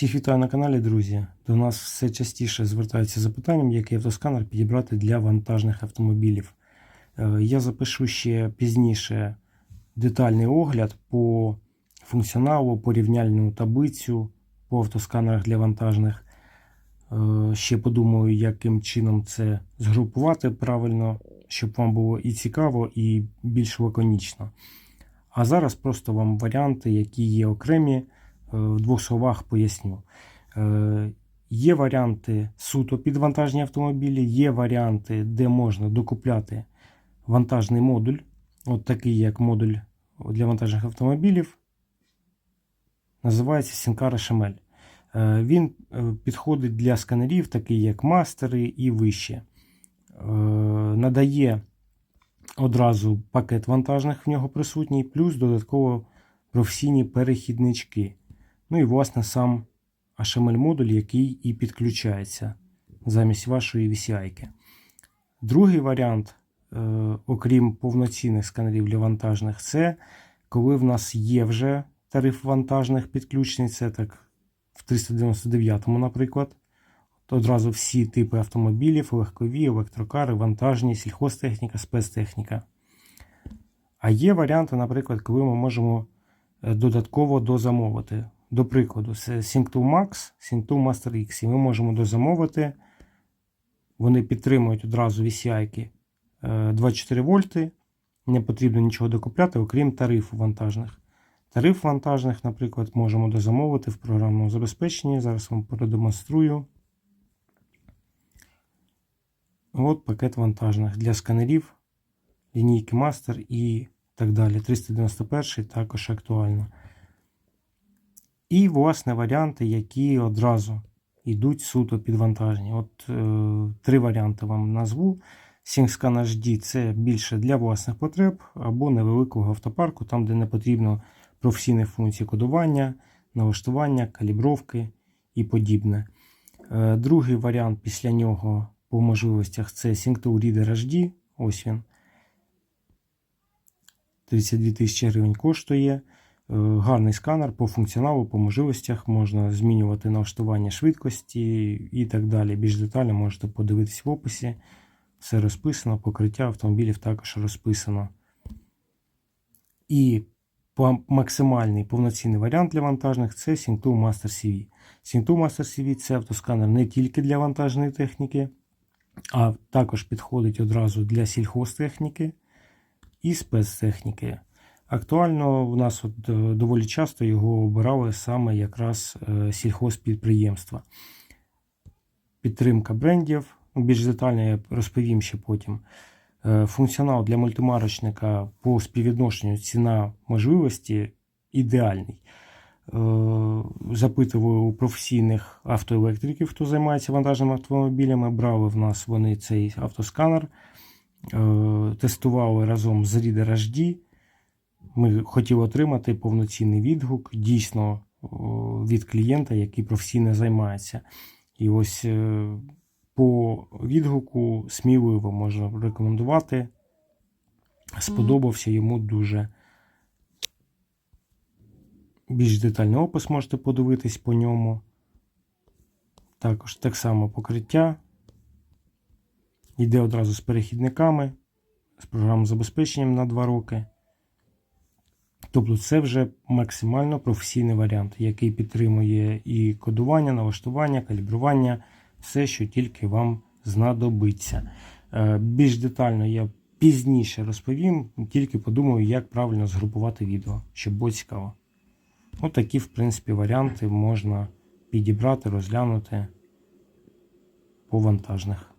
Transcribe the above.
Всіх вітаю на каналі, друзі. До нас все частіше звертаються запитанням, який автосканер підібрати для вантажних автомобілів. Е, Я запишу ще пізніше детальний огляд по функціоналу, порівняльну таблицю по автосканерах для вантажних. Е, Ще подумаю, яким чином це згрупувати правильно, щоб вам було і цікаво, і більш лаконічно. А зараз просто вам варіанти, які є окремі, в двох словах поясню. Е, Є варіанти суто під вантажні автомобілі, є варіанти, де можна докупляти вантажний модуль, от такий як модуль для вантажних автомобілів. Називається Сінкара Шамель. Е, Він е, підходить для сканерів, такі як мастери і вище. Е, Надає одразу пакет вантажних в нього присутній, плюс додатково професійні перехіднички. Ну і, власне, сам HML-модуль, який і підключається замість вашої VCI. Другий варіант, е, окрім повноцінних сканерів для вантажних, це коли в нас є вже тариф вантажних підключень, це так в 399, наприклад. То одразу всі типи автомобілів, легкові, електрокари, вантажні, сільхозтехніка, спецтехніка. А є варіанти, наприклад, коли ми можемо е, додатково дозамовити. До прикладу, це Synctool Max, Synctool Master X. І ми можемо дозамовити. Вони підтримують одразу VCI 24 вольти. Не потрібно нічого докупляти, окрім тарифу вантажних. Тариф вантажних, наприклад, можемо дозамовити в програмному забезпеченні. Зараз вам продемонструю. От пакет вантажних для сканерів, лінійки Master і так далі. 391 також актуально. І, власне, варіанти, які одразу йдуть суто підвантажені. От е, три варіанти вам назву. SyncScan HD це більше для власних потреб або невеликого автопарку, там, де не потрібно професійних функцій кодування, налаштування, калібровки і подібне. Е, другий варіант після нього по можливостях це SyncTool Reader HD. Ось він. 32 тисячі гривень коштує. Е, Гарний сканер по функціоналу, по можливостях можна змінювати налаштування швидкості і так далі. Більш детально можете подивитись в описі. Все розписано, покриття автомобілів також розписано. І максимальний повноцінний варіант для вантажних це Synctool Master CV. Synctool Master CV це автосканер не тільки для вантажної техніки, а також підходить одразу для сільхозтехніки і спецтехніки. Актуально у нас от е, доволі часто його обирали саме якраз е, сільхозпідприємства. Підтримка брендів. Ну, Більш детально я розповім ще потім. Е, Функціонал для мультимарочника по співвідношенню ціна можливості ідеальний. Запитували у професійних автоелектриків, хто займається вантажними автомобілями. Брали в нас вони цей автосканер, тестували разом з Reader HD. Ми хотіли отримати повноцінний відгук дійсно від клієнта, який професійно займається. І ось е, по відгуку сміливо можна рекомендувати. Сподобався йому дуже. Більш детальний опис можете подивитись по ньому. Також так само покриття. Йде одразу з перехідниками, з програмним забезпеченням на 2 роки. Тобто це вже максимально професійний варіант, який підтримує і кодування, налаштування, калібрування, все, що тільки вам знадобиться. Е, Більш детально я пізніше розповім, тільки подумаю, як правильно згрупувати відео, щоб було цікаво. Ось такі, в принципі, варіанти можна підібрати, розглянути по вантажних.